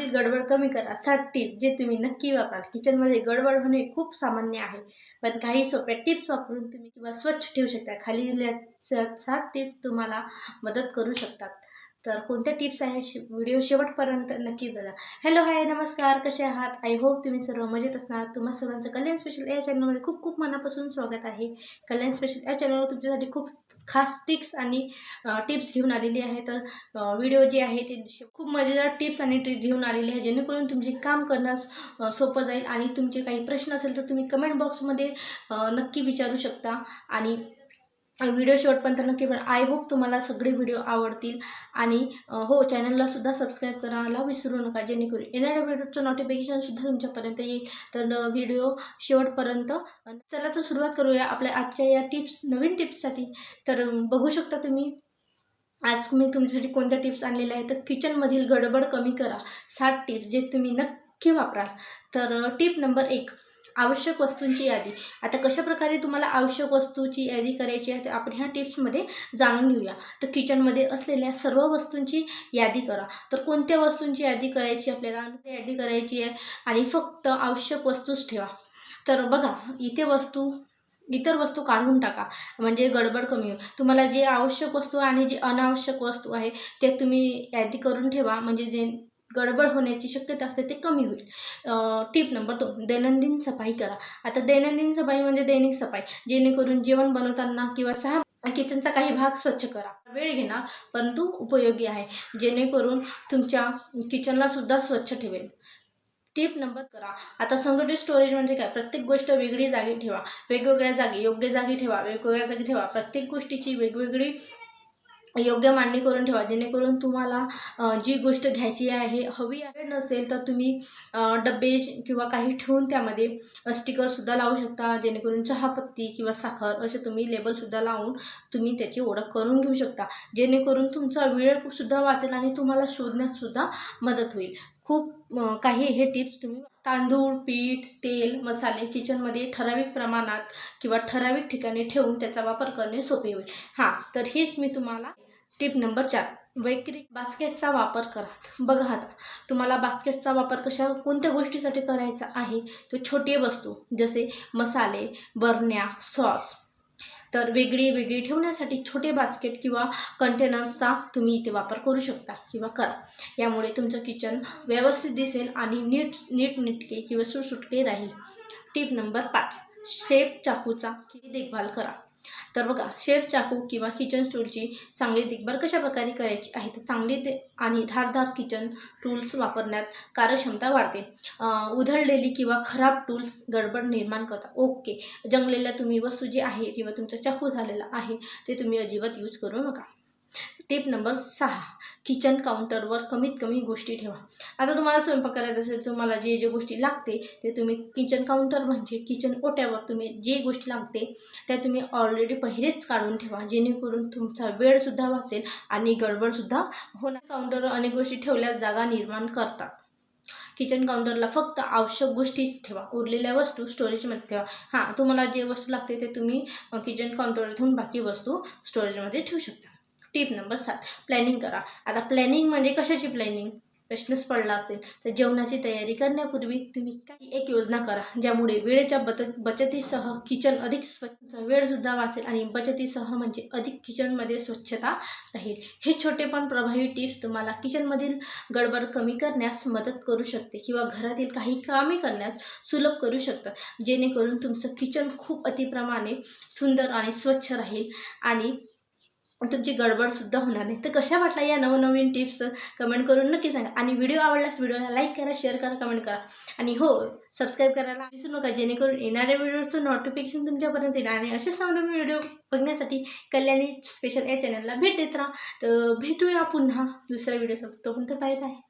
किचनमधील गडबड कमी करा. सात टिप जे तुम्ही नक्की वापराल. किचनमध्ये गडबड होणे खूप सामान्य आहे. पण काही सोप्या टिप्स वापरून तुम्ही किंवा स्वच्छ ठेवू शकता. खाली दिलेल्या सात टिप्स तुम्हाला मदत करू शकतात. तर कोणत्या टिप्स आहे शे व्हिडिओ शेवटपर्यंत नक्की बघा. हॅलो हाय नमस्कार. कसे आहात? आय होप तुम्ही सर्व मजेत असणार. तुम्हा सर्वांचं कल्याण स्पेशल या चॅनलमध्ये खूप खूप मनापासून स्वागत आहे. कल्याण स्पेशल या चॅनलवर तुमच्यासाठी खूप खास टिप्स आणि टिप्स घेऊन आलेली आहे. तर व्हिडिओ जे आहे ते खूप मजेदार टिप्स आणि टिप्स घेऊन आलेली आहे. जेणेकरून तुमचे काम करण्यास सोपं जाईल आणि तुमचे काही प्रश्न असेल तर तुम्ही कमेंट बॉक्समध्ये नक्की विचारू शकता. आणि व्हिडिओ शेवटपर्यंत नक्की पण आय होप तुम्हाला सगळे व्हिडिओ आवडतील. आणि हो चॅनलला सुद्धा सबस्क्राईब करायला विसरू नका. जेणेकरून येणाऱ्या व्हिडिओचं नोटिफिकेशनसुद्धा तुमच्यापर्यंत येईल. तर व्हिडिओ शेवटपर्यंत चला तर सुरुवात करूया आपल्या आजच्या या टिप्स नवीन टिप्ससाठी तर बघू शकता तुम्ही आज मी तुमच्यासाठी कोणत्या टिप्स आणलेल्या आहेत तर किचनमधील गडबड कमी करा. सात टिप्स जे तुम्ही नक्की वापराल. तर टिप नंबर एक आवश्यक वस्तूंची यादी. आता कशा प्रकारे तुम्हाला आवश्यक वस्तूची यादी करायची आहे ते आपण ह्या टिप्समध्ये जाणून घेऊया. तर किचनमध्ये असलेल्या सर्व वस्तूंची यादी करा. तर कोणत्या वस्तूंची यादी करायची आपल्याला? यादी करायची आहे? आणि फक्त आवश्यक वस्तूच ठेवा. तर बघा इथे वस्तू इतर वस्तू काढून टाका. म्हणजे गडबड कमी होईल. तुम्हाला जे आवश्यक वस्तू आणि जे अनावश्यक वस्तू आहे ते तुम्ही यादी करून ठेवा. म्हणजे जे गडबड होण्याची शक्यता असते ते कमी होईल. टिप नंबर दोन दैनंदिन सफाई करा. आता दैनंदिन सफाई म्हणजे दैनिक सफाई जेणेकरून जेवण बनवताना किंवा चहा किचनचा काही भाग स्वच्छ करा. वेळ घेणार परंतु उपयोगी आहे. जेणेकरून तुमच्या किचनला सुद्धा स्वच्छ ठेवेल. टिप नंबर करा. आता संघटित स्टोरेज म्हणजे काय? प्रत्येक गोष्ट वेगळी जागी ठेवा. वेगवेगळ्या जागी योग्य जागी ठेवा. वेगवेगळ्या जागी ठेवा. प्रत्येक गोष्टीची वेगवेगळी योग्य मांडणी करून ठेवा. जेणेकरून तुम्हाला जी गोष्ट घ्यायची आहे हवी आहे नसेल तर तुम्ही डब्बे डबे किंवा काही ठेवून त्यामध्ये स्टिकरसुद्धा लावू शकता. जेणेकरून चहापत्ती किंवा साखर असे तुम्ही लेबलसुद्धा लावून तुम्ही त्याची ओळख करून घेऊ शकता. जेणेकरून तुमचा वेळसुद्धा वाचेल आणि तुम्हाला शोधण्यातसुद्धा मदत होईल. खूप काही हे टिप्स तुम्ही तांदूळ पीठ तेल मसाले किचनमध्ये ठराविक प्रमाणात किंवा ठराविक ठिकाणी ठेवून त्याचा वापर करणे सोपे होईल. हां तर हीच मी तुम्हाला टिप नंबर चार. वैयक्तिक बास्केटचा वापर करा. बघा आता तुम्हाला बास्केटचा वापर कशा कोणत्या गोष्टीसाठी करायचा आहे? तो छोटे वस्तू जसे मसाले बरण्या सॉस तर वेगळी वेगळी ठेवण्यासाठी छोटे बास्केट किंवा कंटेनर्सचा तुम्ही इथे वापर करू शकता किंवा करा. यामुळे तुमचं किचन व्यवस्थित दिसेल आणि नीट नीटनेटके किंवा सुटसुटके राहील. टिप नंबर पाच. शेफ चाकूचा देखभाल करा. तर बघा शेफ चाकू किंवा किचन स्टूलची चांगली देखभाल कशा प्रकारे करायची आहे? तर चांगली ते आणि धारधार किचन टूल्स वापरण्यात कार्यक्षमता वाढते. उधळलेली किंवा खराब टूल्स गडबड निर्माण करतात ओके. जंगलेल्या तुम्ही वस्तू जी आहे किंवा तुमचा चाकू झालेला आहे ते तुम्ही अजिबात यूज करू नका. टिप नंबर सहा. किचन काउंटरवर कमीत कमी गोष्टी ठेवा. आता तुम्हाला स्वयंपाक करायचा असेल तुम्हाला जे जे गोष्टी लागते ते तुम्ही किचन काउंटर म्हणजे किचन ओट्यावर तुम्ही जे गोष्टी लागते त्या तुम्ही ऑलरेडी पहिलेच काढून ठेवा. जेणेकरून तुमचा वेळसुद्धा वाचेल आणि गडबडसुद्धा होणार. काउंटरवर अनेक गोष्टी ठेवल्यास जागा निर्माण करतात. किचन काउंटरला फक्त आवश्यक गोष्टीच ठेवा. उरलेल्या वस्तू स्टोरेजमध्ये ठेवा. हां तुम्हाला जे वस्तू लागते ते तुम्ही किचन काउंटरवर ठेवून बाकी वस्तू स्टोरेजमध्ये ठेवू शकता. टिप नंबर सात प्लॅनिंग करा. आता प्लॅनिंग म्हणजे कशाची प्लॅनिंग प्रश्नच पडला असेल. तर जेवणाची तयारी करण्यापूर्वी तुम्ही काही एक योजना करा ज्यामुळे वेळेच्या बच बचतीसह किचन अधिक स्वच्छ वेळसुद्धा वाचेल आणि बचतीसह म्हणजे अधिक किचनमध्ये स्वच्छता राहील. हे छोटे पण प्रभावी टिप्स तुम्हाला किचनमधील गडबड कमी करण्यास मदत करू शकते किंवा घरातील काही कामे करण्यास सुलभ करू शकतात. जेणेकरून तुमचं किचन खूप अतिप्रमाणे सुंदर आणि स्वच्छ राहील आणि तुमची गडबडसुद्धा होणार नाही. तर कशा वाटल्या या नवनवीन टिप्स तर कमेंट करून नक्की सांगा. आणि व्हिडिओ आवडल्यास व्हिडिओला लाईक करा शेअर करा कमेंट करा. आणि हो सबस्क्राईब करायला विसरू नका जेणेकरून येणाऱ्या व्हिडिओचं नोटिफिकेशन तुमच्यापर्यंत येईल आणि असेच नवनवीन व्हिडिओ बघण्यासाठी कल्याणी स्पेशल या चॅनलला भेट देत राहा. तर भेटूया पुन्हा दुसऱ्या व्हिडिओसोबत तोपर्यंत बाय बाय.